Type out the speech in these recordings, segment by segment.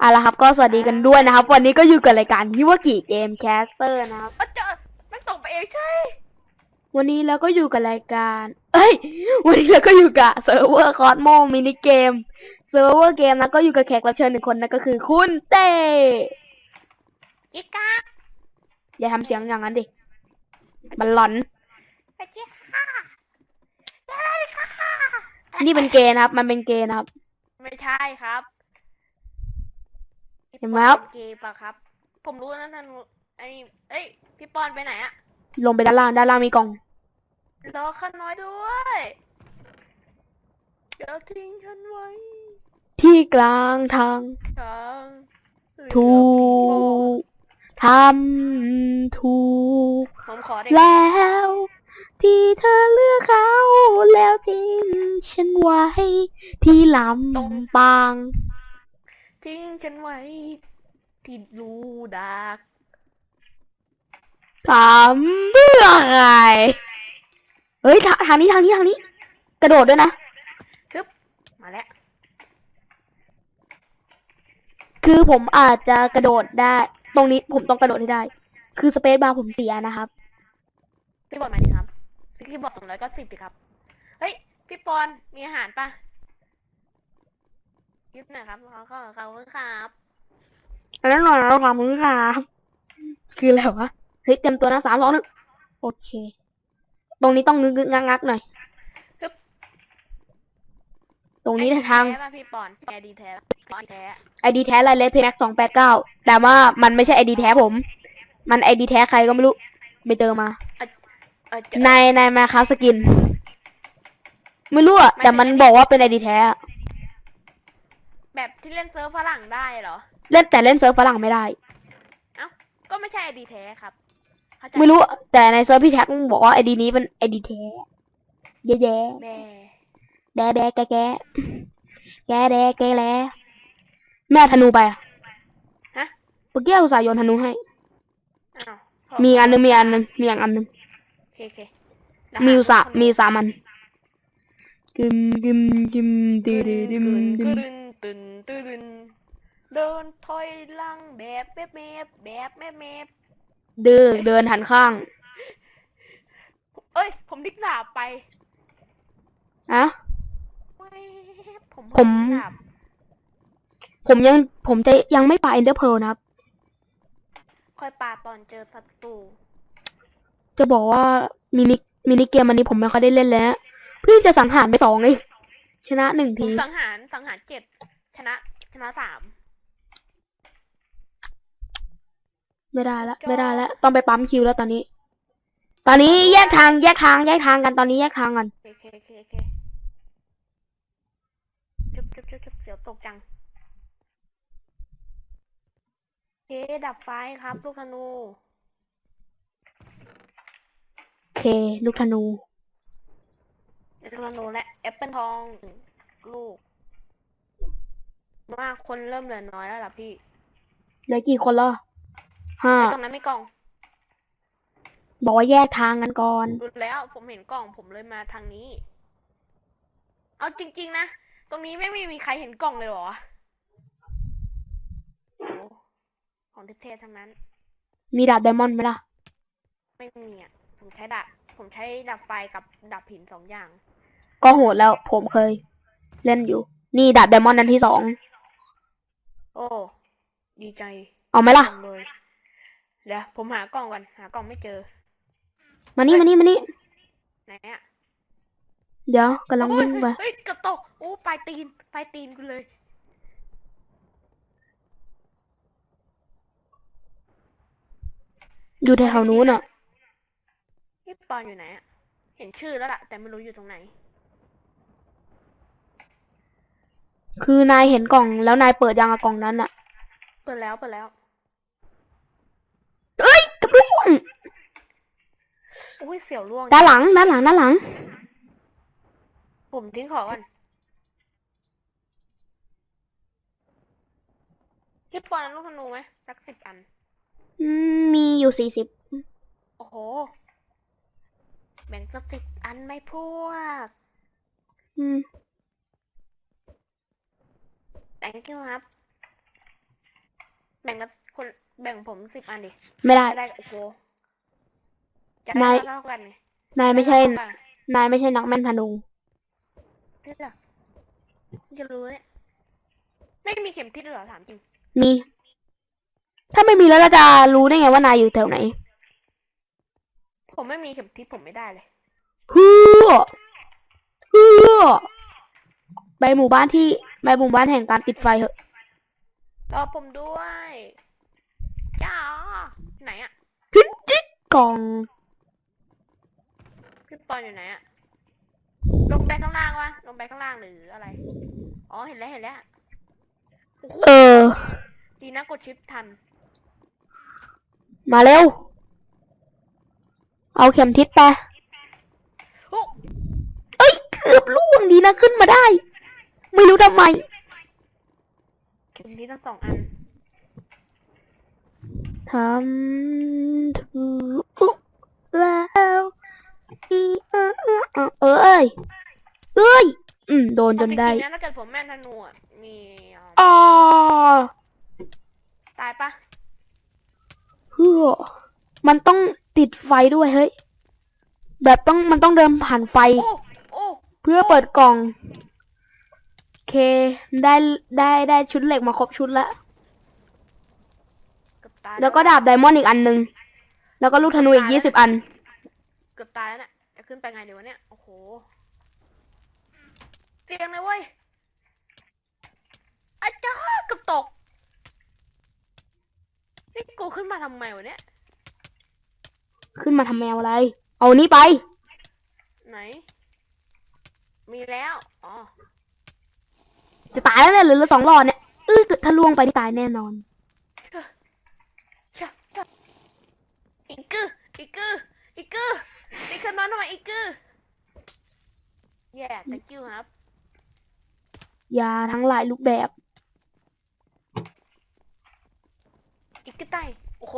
เอาละครับก็สวัสดีกันด้วยนะครับ วันนี้ก็อยู่กับรายการฮิวากิเกมแคสเตอร์นะครับก็เจอไม่ตกไปเองใช่ วันนี้เราก็อยู่กับรายการ เอ้ย วันนี้เราก็อยู่กับเซิร์ฟเวอร์คอสโมมินิเกมเซิร์ฟเวอร์เกมนะก็อยู่กับแขกรับเชิญหนึ่งคนนั่นก็คือคุณเต้จิก้าอย่าทำเสียงอย่างนั้นดิมันหลอนไปจิก้าได้ค่ะนี่เป็นเกย์นะครับ มันเป็นเกย์นะครับ ไม่ใช่ครับ เห็นไหมครับพี่ปอนเป็นเกย์ปะครับ ผมรู้นะนั่นไอ้เอ้ย พี่ปอนไปไหนอะลงไปด้านล่างด้านล่างมีกล่อง รอข้าน้อยด้วยเดี๋ยวทิ้งฉันไว้ที่กลางทาง ทางถูกทำถูก ผมขอได้แล้ว ที่เธอเลือกเขาแล้วทิ้งฉันไว้ที่ลำปาง ทิ้งฉันไว้ที่รูดักถามเพื่ออะไรเฮ้ยทาทางนี้ทางนี้ทางนี้ กระโดดด้วยนะซึบมาแล้ว คือผมอาจจะกระโดดได้ ตรงนี้ผมต้องกระโดดให้ได้ คือสเปซบาร์ผมเสียนะครับ พี่บอลมาดิครับพี่บอลสองร้อยก็สิบดิครับ เฮ้ย พี่ปอนมีอาหารปะ ยึดหน่อยครับขอขอเขาครับอันนั้นหน่อยเราความมือค่ะคืออะไรวะ เฮ้ยเตรียมตัวนะสามสองหนึ่งโอเค ตรงนี้ต้องงึกงึกงักงักหน่อยฮึบตรงนี้ทาง แท้ป่ะพี่ปอนแอดีแท้ปอนแท้ไอดีแท้ไรเลสเพย์แม็กสองแปดเก้าแต่ว่ามันไม่ใช่ไอดีแท้ผม มันไอดีแท้ใครก็ไม่รู้ ไปเจอมา เออเจอในในมาคาสกิน ไม่รู้อะแต่มันบอกว่าเป็นไอดีแท้อะ แบบที่เล่นเซิร์ฟฝรั่งได้เหรอ เล่นแต่เล่นเซิร์ฟฝรั่งไม่ได้ ก็ไม่ใช่ไอดีแท้ครับเข้าใจไม่รู้อะแต่ในเซิร์ฟพี่แท็กมันบอกว่าไอดีนี้เป็นไอดีแท้แย่แย่แม่แดแดแกแกแกแดแกแลแม่ธนูไปอะฮะเมื่อกี้อุตส่าห์โยนธนูให้ อ้าวมีอันหนึงมีอันหนึงมีอย่างอันหนึง โอเคโอเคมีอยู่สามมีอยู่สามอันกึมกึมกึมดืดดึมดึมตึน ตึนตึนตึนเดินถอยหลังแบบแมบแมบแบบแมบแมบดื้อเดินหันข้างเอ้ย ผมดิกดาบไปอะ แว๊บผมผม ดิกดาบผมยังผมจะยังไม่ปาเอนเดอร์เพลนะครับ ค่อยปาตอนเจอศัตรูจะบอกว่ามินิมินิเกมอันนี้ผมไม่ค่อยได้เล่นแล้วเพิ่งจะสังหารไปสองเอง ชนะหนึ่งผมทีสังหารสังหารเจ็ดชนะชนะสาม ไม่ได้ละไม่ได้ละต้องไปปั๊มคิวแล้วตอนนี้ ตอนนี้แยกทางแยกทางแยกทางกันตอนนี้แยกทางกัน โอเคโอเคโอเคจุ๊บจุ๊บจุ๊บจุ๊บเสียวตกจังโอเคดับไฟครับ ลูกธนู โอเค ลูกธนู ลูกธนูและแอปเปิลทองหนึ่งลูก มากคนเริ่มเหลือน้อยแล้วล่ะพี่เหลือกี่คนแล้วห้าไอ้ตรงนั้นไม่กล่อง บอกว่าแยกทางกันก่อน ดูแล้วผมเห็นกล่องผมเลยมาทางนี้ เอาจริง ๆ นะ ตรงนี้ไม่มีมีใครเห็นกล่องเลยเหรอโอ้ของเทพๆทั้งนั้น มีดาบไดมอนด์ไหมล่ะ ไม่มีอะ ผมใช้ดาบ ผมใช้ดาบไฟกับดาบหินสองอย่าง ก็โหดแล้ว ผมเคย เล่นอยู่ นี่ดาบไดมอนด์อันที่สอง โอ้ ดีใจเอาไหมล่ะ จังเลยเดี๋ยวผมหากล่องก่อนหากล่องไม่เจอ มานี่มานี่มานี่ ไหนอะเดี๋ยวกำลังโอ้ยวิ่งไป เฮ้ยกระตกโอ้ปลายตีนปลายตีนกูเลย อยู่แถวๆนู้นอะ พี่ปอนอยู่ไหนอะเห็นชื่อแล้วล่ะ แต่ไม่รู้อยู่ตรงไหน คือนายเห็นกล่องแล้วนายเปิดยังอะกล่องนั้นอะเปิดแล้วเปิดแล้ว เอ้ยกระปุ้งอุ้ยเสียวล่วง ด้านหลังด้านหลังด้านหลัง ผมทิ้งของก่อนพี่ปอนเอาลูกธนูไหมสักสิบอัน อืมมีอยู่สี่สิบ โอ้โห แบ่งสักสิบอันไหมพวก อืม thank you ครับ แบ่งกันคนแบ่งผมสิบอันดิ ไม่ได้จะได้โอ้โหจะนาได้ยเท่ากันไงนายไม่ใช่ ด้เท่ากันนายไม่ใช่นักแม่นธนูเพื่อจะรู้เนี่ยไม่มีเข็มทิศด้วยเหรอถามจริง มี ถ้าไม่มีแล้วเราจะรู้ได้ไงว่านายอยู่แถวไหน ผมไม่มีเข็มทิศผมไม่ได้เลยเฮือเฮือไปหมู่บ้านที่ไปหมู่บ้านแห่งการติดไฟเหอะรอผมด้วยจ้าไหนอะกล่องพี่ปอนอยู่ไหนอะลงไปข้างล่างวะลงไปข้างล่างหรืออะไร อ๋อเห็นแล้วเห็นแล้วโอ้โหเออ ดีนะกดชิปทัน มาเร็ว เอาเข็มทิศไปโอ้เอ้ย เกือบล่วงดีนะขึ้นมาได้ ไม่รู้ทำไมเข็มทิศทั้งสองอันทำถูกแล้วอีเออเออเออเอ้ยเอ้ย อืม โดนจนได้เอาจริงๆนะถ้าเกิดผมแม่นธนูอะมีเอ่ออ๋อตายปะเพื่อมันต้อง ติดไฟด้วยเฮ้ย แบบต้องมันต้องเดินผ่านไฟ โอ้เพื่อเปิดกล่อง โอเค ได้ได้ได้ชุดเหล็กมาครบชุดแล้ว เกือบตายแล้วก็ดาบไดมอนด์อีกอันหนึ่งแล้วก็ลูกธนูอีกยี่สิบอัน เกือบตายแล้วเนี่ยจะขึ้นไปไงดีวะเนี่ย โอ้โห เตียงเลยเว้ยอาจารย์เกือบตก นี่กูขึ้นมาทำไมวะเนี่ย ขึ้นมาทำแมวอะไร เอานี่ไป ไหน มีแล้ว อ๋อ จะตายแล้วเนี่ยเหลือสองหลอดเนี่ยเออถ้าล่วงไปนี่ตายแน่นอนชะชะอีกกืออีกกืออีกกืออีกขึ้นมาหน่อยอีกกือแย่ thank you ครับ ยาทั้งหลายรูปแบบ อีกกึไตโอ้โห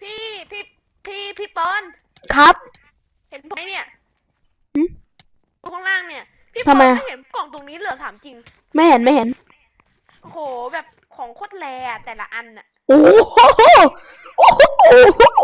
พี่ พี่ พี่พี่ปอน ครับ เห็นผมไหมเนี่ยหึตรงข้างล่างเนี่ย พี่ปทำอนไมไม่เห็นกล่องตรงนี้เหรอถามจริง ไม่เห็นไม่เห็น โอ้โห แบบของโคตรแรอะแต่ละอันอะโอ้โหโอ้โหโอ้โห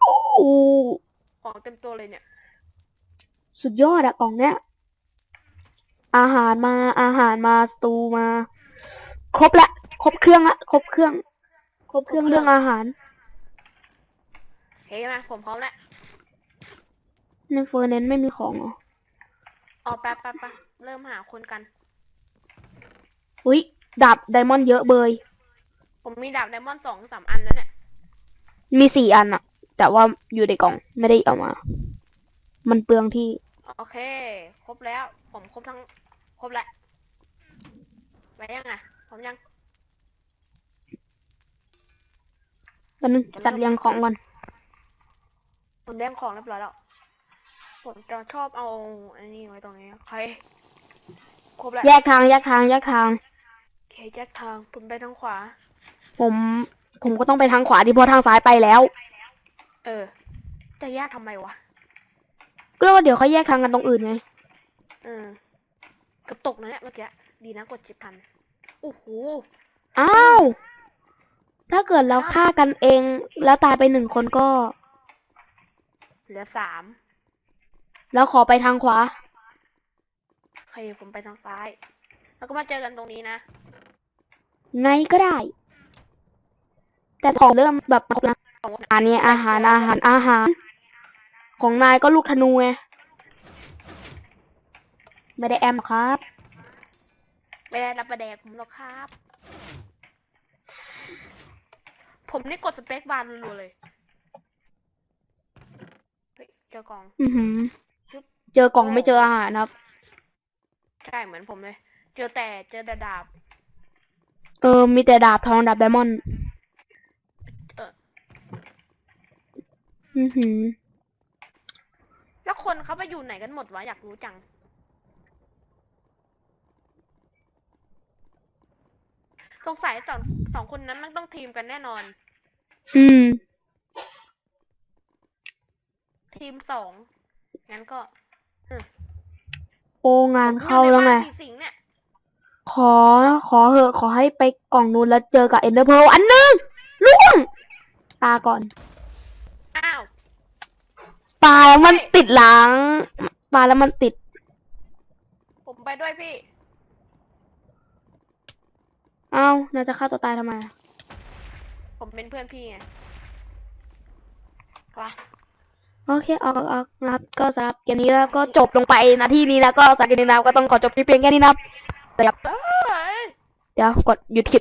โอ้โหของเต็มตัวเลยเนี่ย สุดยอดอะกล่องเนี้ย อาหารมาอาหารมาสตูมา ครบละ ครบเครื่องละ ครบเครื่อง ครบเครื่องเรื่องอาหาร เฮ้ยมาผมพร้อมแล้วในเฟอร์เนนไม่มีของเหรอออกแป๊บแป๊บแป๊บเริ่มหาคนกัน อุ้ยดาบไดมอนด์เยอะเบย ผมมีดาบไดมอนด์สองสามอันแล้วเนี่ย มีสี่อันอะแต่ว่าอยู่ในกล่องไม่ได้เอามา มันเปลืองที่ โอเค ครบแล้ว ผมครบทั้ง ครบแล้วไปยังอะผมยังแป๊บนึงจัดเรียงของก่อน ผมเลี้ยงของเรียบร้อยแล้ว ผมจะชอบเอาอันนี้ไว้ตรงนี้โอเคครบแล้วแยกทางแยกทางแยกทาง โอเคแยกทางผมไปทางขวา ผม ผมก็ต้องไปทางขวาดีเพราะทางซ้ายไปแล้ว เออ จะแยกทำไมวะก็ว่าเดี๋ยวเขาแยกทางกันตรงอื่นไงเออเกับตกนะเนี่ยเมื่อกี้ดีนะกดจิบทันโอ้โหอ้าวถ้าเกิดเราฆ่ากันเอง แล้วตายไปหนึ่งคนก็ เหลือสามแล้วขอไปทางขวาโอเคผมไปทางซ้าย แล้วก็มาเจอกันตรงนี้นะ ไงก็ได้ แต่ของเริ่มแบบนะของอันนี้อาหารอาหารอาหาร ของนายก็ลูกธนูไงไม่ได้แอมครับ ไม่ได้รับประแดกผมหรอกครับ ผมนี่กดสเปคบาร์รัวๆเลย เฮ้ยเจอกล่อง อือหือเจอกล่องไม่เจออาหารครับ ใช่เหมือนผมเลย เจอแต่เจอแต่ดาบ เออ มีแต่ดาบทองดาบไดมอนด์เออ อือหือ แล้วคนเขาไปอยู่ไหนกันหมดวะอยากรู้จัง สงสัยสองสองคนนั้นมันต้องทีมกันแน่นอน อืม ทีมสองงั้นก็โอ้งานเข้าแล้วไง อยู่ในบ้นผีสิงเนี่ยขอ ขอเหอะ ขอให้ไปกล่องนู้นแล้วเจอกับเอ็นเดอร์เพลอันหนึงล่วงปาก่อน อ้าวปาแล้วมันติดหลังปาแล้วมันติด ผมไปด้วยพี่ เอ้าน่าจะฆ่าตัวตายทำไมอะผมเป็นเพื่อนพี่ไงวะ โอเคออกออกนะครับ ก็สำหรับเกมนี้แล้วก็จบลงไปนะที่นี้แล้วก็สำหรับเกมนี้นะครับก็ต้องขอจบที่เพียงแค่นี้นะครับเอ้ยเดี๋ยวกดหยุดคลิป